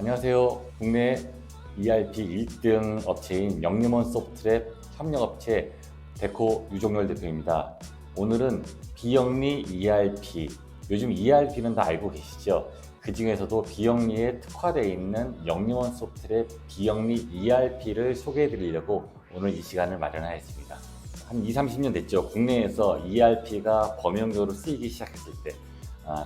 안녕하세요. 국내 ERP 1등 업체인 영림원 소프트랩 협력업체 데코 유종열 대표입니다. 오늘은 비영리 ERP, 요즘 ERP는 다 알고 계시죠? 그 중에서도 비영리에 특화되어 있는 영림원 소프트랩 비영리 ERP를 소개해 드리려고 오늘 이 시간을 마련하였습니다. 한 2, 30년 됐죠. 국내에서 ERP가 범용적으로 쓰이기 시작했을 때,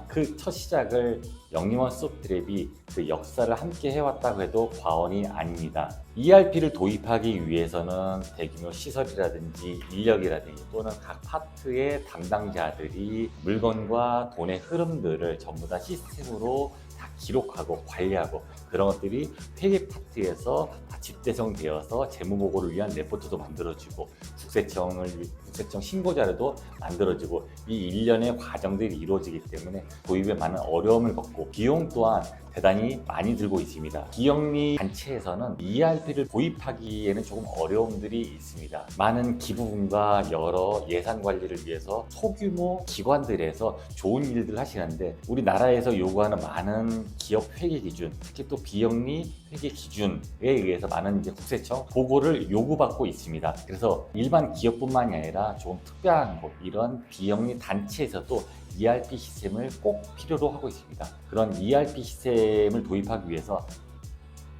그 첫 시작을 영림원 소프트랩이 그 역사를 함께 해왔다고 해도 과언이 아닙니다. ERP를 도입하기 위해서는 대규모 시설이라든지 인력이라든지 또는 각 파트의 담당자들이 물건과 돈의 흐름들을 전부 다 시스템으로 다 기록하고 관리하고 그런 것들이 회계 파트에서 다 집대성되어서 재무보고를 위한 레포트도 만들어지고 국세청을 국세청 신고 자료도 만들어지고 이 일련의 과정들이 이루어지기 때문에 도입에 많은 어려움을 겪고 비용 또한 대단히 많이 들고 있습니다. 비영리 단체에서는 ERP를 도입하기에는 조금 어려움들이 있습니다. 많은 기부금과 여러 예산 관리를 위해서 소규모 기관들에서 좋은 일들 하시는데 우리나라에서 요구하는 많은 기업 회계 기준, 특히 또 비영리 회계 기준에 의해서 많은 이제 국세청 보고를 요구받고 있습니다. 그래서 일반 기업뿐만이 아니라 조금 특별한 곳, 이런 비영리 단체에서도 ERP 시스템을 꼭 필요로 하고 있습니다. 그런 ERP 시스템을 도입하기 위해서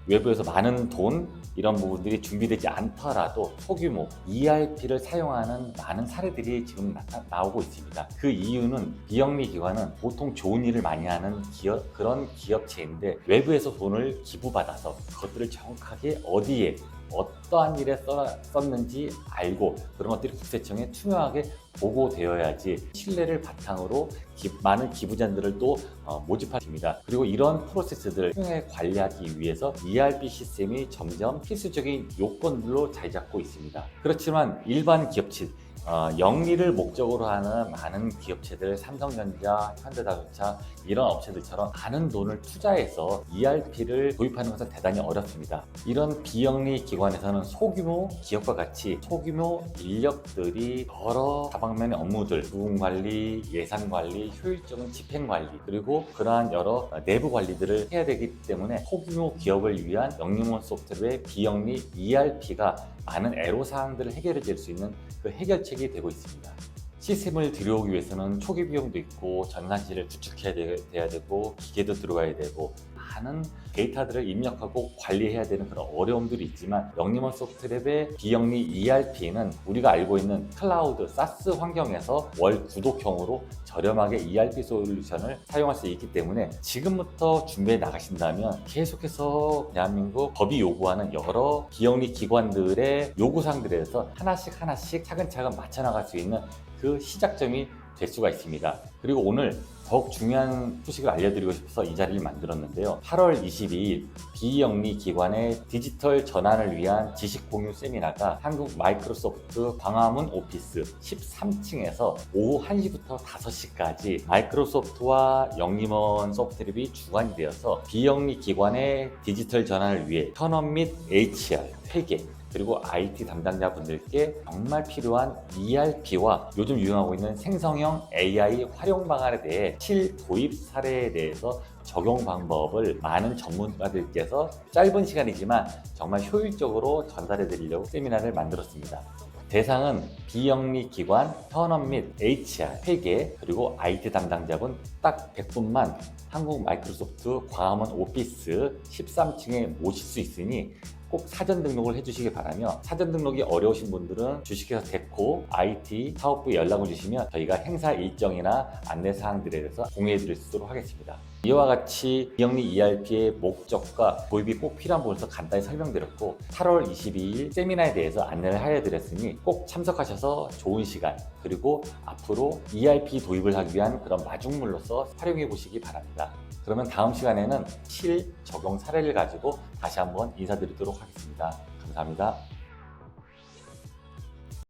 외부에서 많은 돈 이런 부분들이 준비되지 않더라도 소규모 ERP를 사용하는 많은 사례들이 지금 나타, 나오고 있습니다. 그 이유는 비영리 기관은 보통 좋은 일을 많이 하는 기업 그런 기업체인데 외부에서 돈을 기부받아서 그것들을 정확하게 어디에 어떠한 일에 써, 썼는지 알고 그런 것들이 국세청에 투명하게 보고되어야지 신뢰를 바탕으로 기, 많은 기부자들을 또 어, 모집하십니다. 그리고 이런 프로세스들을 투명하게 관리하기 위해서 ERP 시스템이 점점 필수적인 요건들로 자리 잡고 있습니다. 그렇지만 일반 기업체 어, 영리를 목적으로 하는 많은 기업체들, 삼성전자, 현대자동차 이런 업체들처럼 많은 돈을 투자해서 ERP를 도입하는 것은 대단히 어렵습니다. 이런 비영리 기관에서는 소규모 기업과 같이 소규모 인력들이 여러 다방면의 업무들, 부분 관리, 예산 관리, 효율적인 집행 관리, 그리고 그러한 여러 내부 관리들을 해야 되기 때문에 소규모 기업을 위한 영림원 소프트웨어의 비영리 ERP가 많은 애로사항들을 해결해 줄 수 있는 그 해결책 이 되고 있습니다. 시스템을 들여오기 위해서는 초기 비용도 있고 전산지를 구축해야 되, 돼야 되고 기계도 들어가야 되고 많은 데이터들을 입력하고 관리해야 되는 그런 어려움들이 있지만 영림원 소프트랩의 비영리 ERP는 우리가 알고 있는 클라우드 사스 환경에서 월 구독형으로 저렴하게 ERP 솔루션을 사용할 수 있기 때문에 지금부터 준비해 나가신다면 계속해서 대한민국 법이 요구하는 여러 비영리 기관들의 요구사항들에서 하나씩 하나씩 차근차근 맞춰 나갈 수 있는 그 시작점이 될 수가 있습니다. 그리고 오늘 더욱 중요한 소식을 알려드리고 싶어서 이 자리를 만들었는데요. 8월 22일 비영리 기관의 디지털 전환을 위한 지식 공유 세미나가 한국 마이크로소프트 광화문 오피스 13층에서 오후 1시부터 5시까지 마이크로소프트와 영림원 소프트랩이 주관이 되어서 비영리 기관의 디지털 전환을 위해 현업 및 HR, 회계, 그리고 IT 담당자 분들께 정말 필요한 ERP와 요즘 유행하고 있는 생성형 AI 활용 방안에 대해 실도입 사례에 대해서 적용 방법을 많은 전문가들께서 짧은 시간이지만 정말 효율적으로 전달해 드리려고 세미나를 만들었습니다. 대상은 비영리 기관, 현업 및 HR, 회계, 그리고 IT 담당자분 딱 100분만 한국 마이크로소프트 광화문 오피스 13층에 모실 수 있으니 꼭 사전 등록을 해주시기 바라며 사전 등록이 어려우신 분들은 주식회사 데코 IT 사업부에 연락을 주시면 저희가 행사 일정이나 안내 사항들에 대해서 공유해 드릴 수 있도록 하겠습니다. 이와 같이 비영리 ERP의 목적과 도입이 꼭 필요한 부분에서 간단히 설명드렸고 8월 22일 세미나에 대해서 안내를 하여드렸으니 꼭 참석하셔서 좋은 시간 그리고 앞으로 ERP 도입을 하기 위한 그런 마중물로서 활용해 보시기 바랍니다. 그러면 다음 시간에는 실 적용 사례를 가지고 다시 한번 인사드리도록 하겠습니다. 감사합니다.